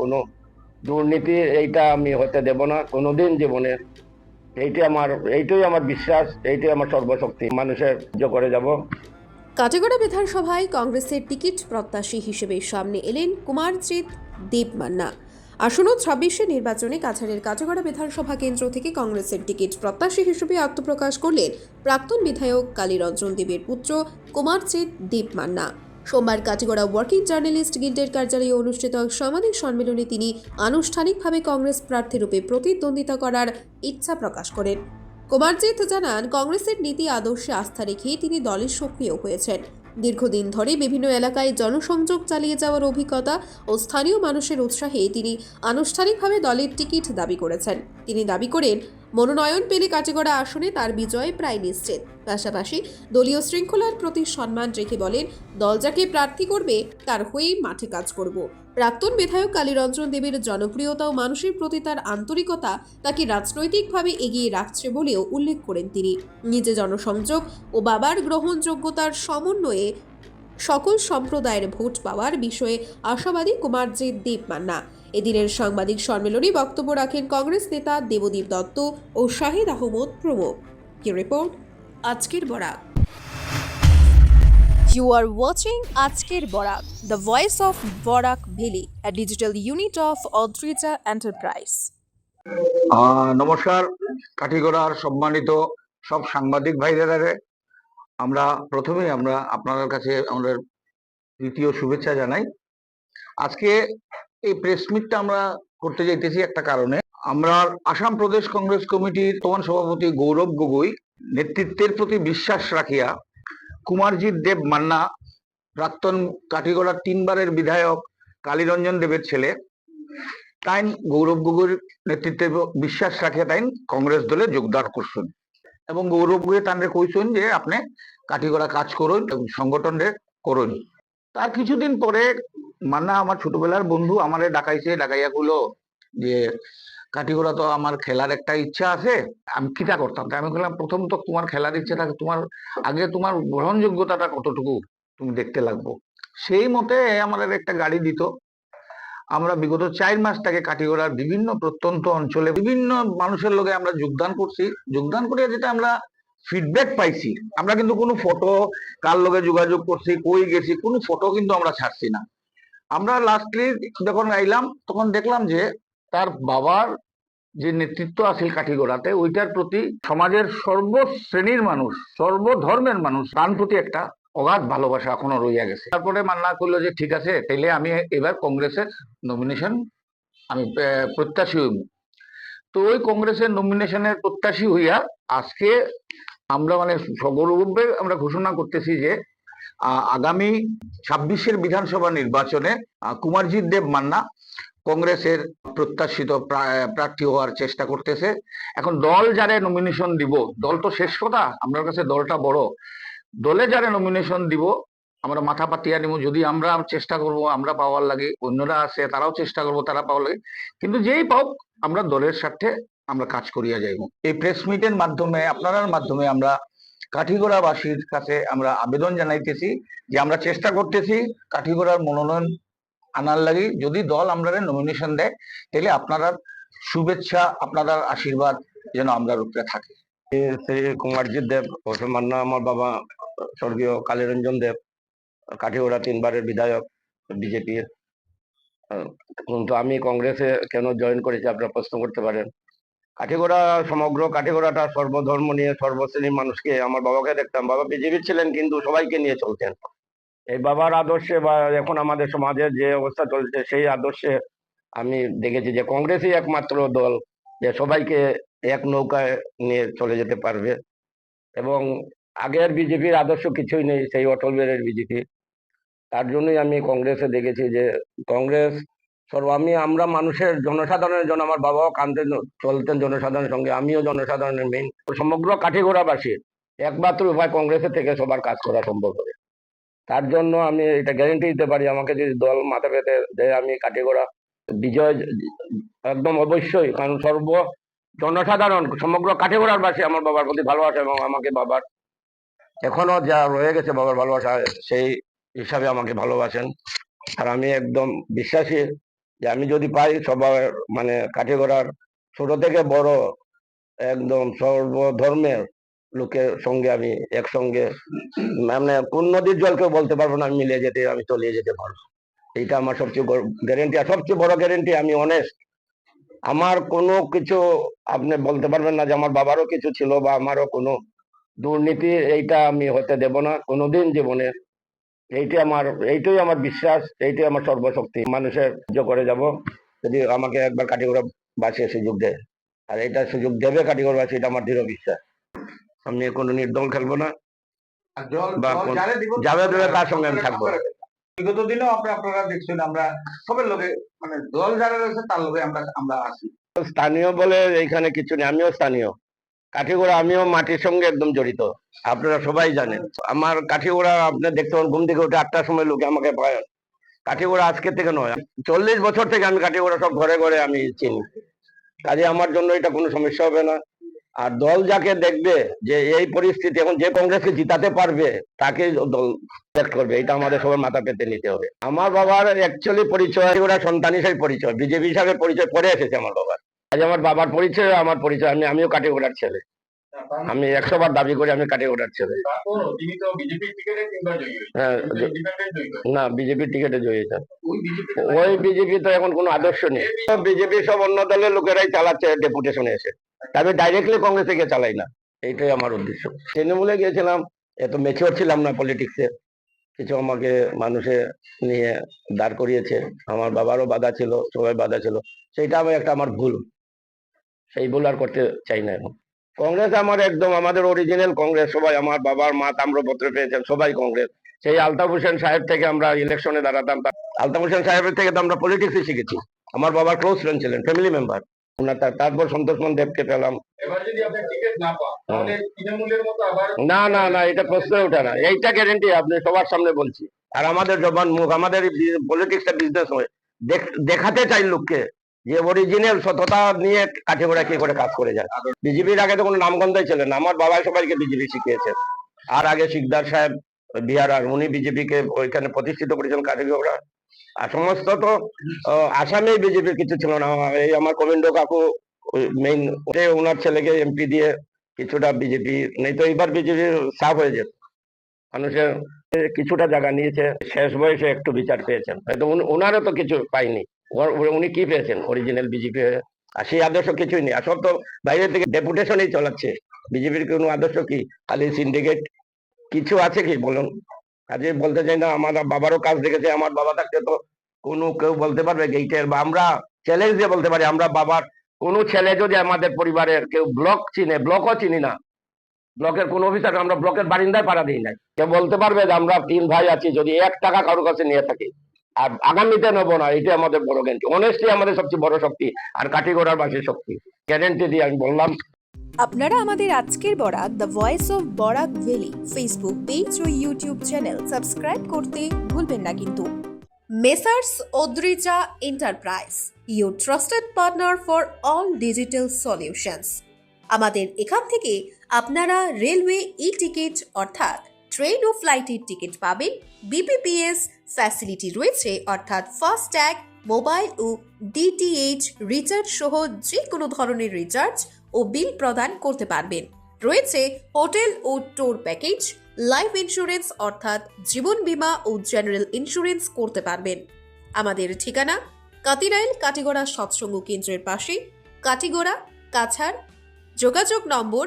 কোনো দুর্নীতি, এইটা আমি হতে দেব না। কোনোদিন জীবনে এইটাই আমার এইটাই আমার বিশ্বাস, এইটাই আমার সর্বশক্তি। মানুষের করে যাব। কাটিগড়া বিধানসভায় কংগ্রেসের টিকিট প্রত্যাশী হিসেবে সামনে এলেন কুমারজিৎ দেব মান্না আসন্ন ছাব্বিশে নির্বাচনে কাছাড়ের কাটিগড়া বিধানসভা কেন্দ্র থেকে কংগ্রেসের টিকিট প্রত্যাশী হিসেবে আত্মপ্রকাশ করলেন প্রাক্তন বিধায়ক কালীরঞ্জন দেবের পুত্র কুমারজিৎ দেব মান্না সোমবার কাটিগড়া ওয়ার্কিং জার্নালিস্ট গিল্ডের কার্যালয়ে অনুষ্ঠিত এক সাংবাদিক সম্মেলনে তিনি আনুষ্ঠানিকভাবে কংগ্রেস প্রার্থীরূপে প্রতিদ্বন্দ্বিতা করার ইচ্ছা প্রকাশ করেন। কুমারজিৎ জানান, কংগ্রেসের নীতি আদর্শে আস্থা রেখে তিনি দলের সক্রিয় হয়েছেন। দীর্ঘদিন ধরে বিভিন্ন এলাকায় জনসংযোগ চালিয়ে যাওয়ার অভিজ্ঞতা ও স্থানীয় মানুষের উৎসাহে তিনি আনুষ্ঠানিকভাবে দলের টিকিট দাবি করেছেন। তিনি দাবি করেন মনোনয়ন পেলে কাটিগড়া আসনে তার বিজয় প্রায় নিশ্চিত। পাশাপাশি দলীয় শৃঙ্খলার প্রতি সম্মান রেখে বলেন, দল যাকে প্রার্থী করবে, তার হয়েই মাঠে কাজ করব। প্রাক্তন বিধায়ক কালীরঞ্জন দেবের জনপ্রিয়তা ও মানুষের প্রতি তার আন্তরিকতা তাকে রাজনৈতিকভাবে এগিয়ে রাখছে বলেও উল্লেখ করেন তিনি। নিজে জনসংযোগ ও বাবার গ্রহণযোগ্যতার সমন্বয়ে সকল সম্প্রদায়ের ভোট পাওয়ার বিষয়ে আশাবাদী কুমারজিৎ দেব মান্না। এদিনের সাংবাদিক সম্মেলনে বক্তব্য রাখেন কংগ্রেস নেতা দেবদীপ দত্ত ও শাহিদ আহমদ প্রমুখ। কি রিপোর্ট? আজকের বরাক You are watching আজকের Barak the voice of Barak valley a digital unit of Odrija Enterprise আহ, নমস্কার কাঠিগড়ার সম্মানিত সব সাংবাদিক ভাইদের আমরা প্রথমেই আমরা আপনাদের কাছে আমাদের দ্বিতীয় শুভেচ্ছা জানাই। আজকে এই প্রেস মিটটা আমরা করতে যাইতেছি একটা কারণে। আমরা আসাম প্রদেশ কংগ্রেস কমিটির প্রধান সভাপতি গৌরব গগৈ নেতৃত্বের প্রতি বিশ্বাস রাখিয়া কুমারজিৎ দেব মান্না, প্রাক্তন কাঠিগড়ার তিনবারের বিধায়ক কালীরঞ্জন দেবের ছেলে তাই গৌরব গগৈর নেতৃত্বে বিশ্বাস রাখিয়া তাই কংগ্রেস দলে যোগদান করছেন। এবং গৌরব গগৈ তানরে কইছেন যে, আপনি কাঠিগড়া কাজ করুন এবং সংগঠনের করুন। তার কিছুদিন পরে মান্না, আমার ছোটবেলার বন্ধু আমারে ডাকাইছে, ডাকাইয়া কইলো যে, কাঠিগড়া তো আমার খেলার একটা ইচ্ছা আছে, আমি কিটা করতাম? আমি বললাম প্রথম তো তোমার খেলার ইচ্ছা থাকে তোমার, আগে তোমার গ্রহণযোগ্যতাটা কতটুকু তুমি দেখতে লাগবো? সেই মতে আমাদের একটা গাড়ি দিত। আমরা বিগত চার মাস থেকে কাটিগড়ার বিভিন্ন প্রত্যন্ত অঞ্চলে বিভিন্ন মানুষের লোকে আমরা যোগদান করছি। যোগদান করে যেটা আমরা ফিডব্যাক পাইছি। আমরা কিন্তু কোনো ফটো কার লগে যোগাযোগ করছি, কই গেছি, কোনো ফটো কিন্তু আমরা ছাড়ছি না। আমরা লাস্টলি যখন আইলাম, তখন দেখলাম যে তার বাবার যে নেতৃত্ব আছিল কাঠিগোড়াতে, ওইটার প্রতি সমাজের সর্বশ্রেণীর মানুষ, সর্বধর্মের মানুষ তার প্রতি একটা অগাধ ভালোবাসা এখনও রইয়া গেছে। তারপরে মান্না করল যে, ঠিক আছে, তাইলে আমি এবার কংগ্রেসের নমিনেশন আমি প্রত্যাশী হইব। তো ওই কংগ্রেসের নমিনেশনের প্রত্যাশী হইয়া আজকে আমরা মানে সগর্বে আমরা ঘোষণা করতেছি যে আগামী ছাব্বিশের বিধানসভা নির্বাচনে কুমারজিৎ দেব মান্না কংগ্রেসের প্রত্যাশিত প্রা- প্রার্থী হওয়ার চেষ্টা করতেছে। এখন দল যারে নমিনেশন দিব, দল তো শেষ কথা আমার কাছে দলটা বড়। দলে যারে নমিনেশন দিব, আমরা মাথা পাতিয়া নিব যদি আমরা চেষ্টা করব, আমরা পাওয়ার লাগে, অন্যরা আছে, তারাও চেষ্টা করব, তারা পাওয়ার লাগে। কিন্তু যেই পাওক আমরা দলের স্বার্থে আমরা কাজ করিয়া যাইব। এই প্রেস মিটের মাধ্যমে আপনার মাধ্যমে আমরা কাঠিগড়াবাসীর কাছে আমরা আবেদন জানাইতেছি যে আমরা চেষ্টা করতেছি কাঠিগড়ার মনোনয়ন আনার লাগি। যদি দল আমরা নমিনেশন দেয়, তাহলে আপনারা শুভেচ্ছা আপনারা আশীর্বাদ যেন আমরা রূপে থাকে। শ্রী কুমারজিৎ দেব ওসব মান্না আমার বাবা, স্বর্গীয় কালীরঞ্জন দেব, কাঠিগড়া তিনবারের বিধায়ক, বিজেপির। কিন্তু আমি কংগ্রেসে কেন জয়েন করেছি, আপনারা প্রশ্ন করতে পারেন। কাঠিগড়া, সমগ্র কাঠিগোড়াটা সর্বধর্ম নিয়ে সর্বশ্রেণীর মানুষকে, আমার বাবাকে দেখতাম। বাবা বিজেপি ছিলেন কিন্তু সবাইকে নিয়ে চলতেন। এই বাবার আদর্শে বা এখন আমাদের সমাজের যে অবস্থা চলছে, সেই আদর্শে আমি দেখেছি যে কংগ্রেসই একমাত্র দল যে সবাইকে এক নৌকায় নিয়ে চলে যেতে পারবে। এবং আগের বিজেপির আদর্শ কিছুই নেই, সেই অটল বিহারের বিজেপি। তার জন্যই আমি কংগ্রেসে দেখেছি যে কংগ্রেস সর্ব আমি, আমরা মানুষের জনসাধারণের জন্য, আমার বাবাও কানতেন চলতেন জনসাধারণের সঙ্গে, আমিও জনসাধারণের মেইন সমগ্র কাঠিগোড়াবাসীর একমাত্র উপায় কংগ্রেসের থেকে সবার কাজ করা সম্ভব হবে। তার জন্য আমি এটা গ্যারেন্টি দিতে পারি, আমাকে যদি দল মাথা পেতে দেয় আমি কাঠিগোড়া। বিজয় একদম অবশ্যই, কারণ সর্ব জনসাধারণ, সমগ্র কাঠিগোড়ার বাসী আমার বাবার প্রতি ভালোবাসা এবং আমাকে বাবার, এখনও যা রয়ে গেছে বাবার ভালোবাসা, সেই হিসাবে আমাকে ভালোবাসেন। আর আমি একদম বিশ্বাসী যে আমি যদি পাই সবার মানে কাঠিগড়ার ছোট থেকে বড় একদম সর্বধর্মের লোকের সঙ্গে আমি একসঙ্গে মানে কোন নদীর জলকেও বলতে পারব না, আমি মিলিয়ে যেতে, আমি তলিয়ে যেতে পারব। এইটা আমার সবচেয়ে গ্যারেন্টি আর সবচেয়ে বড় গ্যারেন্টি আমি অনেস্ট আমার কোনো কিছু আপনি বলতে পারবেন না যে আমার বাবারও কিছু ছিল বা আমারও কোনো দুর্নীতি, এইটা আমি হতে দেব না। কোনোদিন জীবনে এইটাই আমার এইটাই আমার বিশ্বাস এইটাই আমার সর্বশক্তি। মানুষের সাহায্য করে যাব। যদি আমাকে একবার কাটিগড়া বাঁচিয়ে সুযোগ দেয় আর এইটা সুযোগ দেবে কাটিগড় বাসী এটা আমার দৃঢ় বিশ্বাস। আমি কোনো নির্দল খেলব না। যাবে দেবে তার সঙ্গে আমি থাকব। বিগত দিনেও আপনি আপনারা দেখছেন আমরা সবের লোকে মানে দল যারা রয়েছে তার লোকে আমরা আমরা আসি। স্থানীয় বলে এইখানে কিছু নেই। আমিও স্থানীয়। কাঠিগোড়া আমিও মাটির সঙ্গে একদম জড়িত। আপনারা সবাই জানেন। আমার কাঠিগোড়া আপনি দেখতে পাবেন, ঘুম থেকে উঠে আটটার সময় লোকে আমাকে পায়। কাঠিগোড়া আজকে থেকে নয়, চল্লিশ বছর থেকে আমি কাঠিগোড়া সব ঘরে ঘরে আমি চিনি। কাজে আমার জন্য এটা কোনো সমস্যা হবে না। আর দল যাকে দেখবে যে এই পরিস্থিতি, এখন যে কংগ্রেসকে জিতাতে পারবে, তাকে দল করবে। এটা আমাদের সবার মাথা পেতে নিতে হবে। আমার বাবার অ্যাকচুয়ালি পরিচয় ওরা সন্তান হিসেবে পরিচয়, বিজেপি হিসাবে পরিচয় পরে এসেছে আমার বাবার আজ আমার বাবার পরিচয় আমার পরিচয় আমি আমিও কাটিগোড়ার ছেলে। আমি একশো বার দাবি করি আমি ছেলে। তিনবার জয়ী হয়েছেন হ্যাঁ না বিজেপির টিকিটে জয়ী ওই বিজেপি ওই বিজেপি তো এখন কোনো আদর্শ নেই। বিজেপি সব অন্য দলের লোকেরাই চালাচ্ছে ডেপুটেশনে এসে। আমি ডাইরেক্টলি কংগ্রেসে গিয়ে চালাই না। এইটাই আমার উদ্দেশ্য। তৃণমূলে গিয়েছিলাম এত মেচিওর ছিলাম না পলিটিক্সে কিছু আমাকে মানুষে নিয়ে দাঁড় করিয়েছে। আমার বাবারও বাধা ছিল সবাই বাধা ছিল। সেইটা আমি একটা আমার ভুল। সেই ভুল আর করতে চাই না এখন। কংগ্রেস আমার একদম আমাদের অরিজিনাল কংগ্রেস সবাই আমার বাবার মা তাম্রপত্র পেয়েছেন সবাই কংগ্রেস। সেই আলতাফ হোসেন সাহেব থেকে আমরা ইলেকশনে দাঁড়াতাম আলতাফ হোসেন সাহেবের থেকে তো আমরা পলিটিক্সই শিখেছি। আমার বাবার ক্লোজ ফ্রেন্ড ছিলেন ফ্যামিলি মেম্বার তারপর সন্তোষমান দেবকে পেলাম। এবার যদি আপনি টিকিট না পান তাহলে তৃণমূলের মতো আবার না না না এটা প্রশ্ন ওঠে না। এইটা গ্যারেন্টি আপনি সবার সামনে বলছি। আর আমাদের জবান মুখ আমাদের পলিটিক্সটা বিজনেস হয়। দেখাতে চাই লোককে। যে অরিজিনাল সততা নিয়ে কাঠে গোড়া কি করে কাজ করে যায়। বিজেপির আগে তো কোনো নামগন্ধই ছিল না, আমার বাবাই সবাইকে বিজেপি শিখিয়েছে। আর আগে শিকদার সাহেব, বিহার আর উনি বিজেপিকে ওইখানে প্রতিষ্ঠিত করেছেন কাঠিগোড়া আর সমস্ত তো আসামে বিজেপির কিছু ছিল না। এই আমার কবিন্দ কাকু মেইন ওনার ছেলেকে এমপি দিয়ে কিছুটা বিজেপি, নেই তো এইবার বিজেপি সাফ হয়ে যেত মানুষের কিছুটা জায়গা নিয়েছে, শেষ বয়সে একটু বিচার পেয়েছেন। হয়তো ওনারও তো কিছু পাইনি। উনি কি পেয়েছেন? অরিজিনাল বিজেপি আর সেই আদর্শ কিছুই নেই। আর সব তো বাইরে থেকে ডেপুটেশনই চালাচ্ছে। বিজেপির কোনো আদর্শ কি? খালি সিন্ডিকেট কিছু আছে কি? বলুন। কাজে বলতে চাই না, আমার বাবারও কাজ দেখেছে। আমার বাবা থাকতে তো কোনো কেউ বলতে পারবে গেইটের বা আমরা চ্যালেঞ্জ দিয়ে বলতে পারি, আমরা বাবার কোনো ছেলে যদি আমাদের পরিবারের কেউ ব্লক চিনে ব্লকও চিনি না। ব্লকের কোন অফিসার, আমরা ব্লকের বারিন্দায় পাড়া দিই নাই। কেউ বলতে পারবে যে আমরা তিন ভাই আছি, যদি এক টাকা কারোর কাছে নিয়ে থাকি। আর আগামীতে নেব না, এটাই আমাদের বড় গ্যারান্টি অনেস্টলি আমাদের সবচেয়ে বড় শক্তি আর কাঠিগোড়ার বাসী শক্তি। গ্যারেন্টি দিয়ে আমি বললাম। আপনারা আমাদের আজকের Barak the voice of Barak valley Facebook page O YouTube channel subscribe করতে ভুলবেন না কিন্তু। Messrs Adrija enterprise your trusted partner for all digital solutions আমাদের এখান থেকে আপনারা রেলওয়ে ই টিকিট অর্থাৎ ট্রেন ও ফ্লাইটের টিকিট পাবেন। বিপিপিএস ফ্যাসিলিটি রয়েছে, অর্থাৎ ফাস্ট্যাগ মোবাইল ও ডিটিএইচ রিচার্জ সহ যে কোনো ধরনের রিচার্জ ও বিল প্রদান করতে পারবেন। রয়েছে হোটেল ও ট্যুর প্যাকেজ লাইফ ইন্স্যুরেন্স অর্থাৎ জীবন বীমা ও জেনারেল ইন্স্যুরেন্স করতে পারবেন। আমাদের ঠিকানা কাতিরাইল, কাটিগড়া সৎসঙ্গ কেন্দ্রের পাশে, কাটিগড়া, কাছাড়। যোগাযোগ নম্বর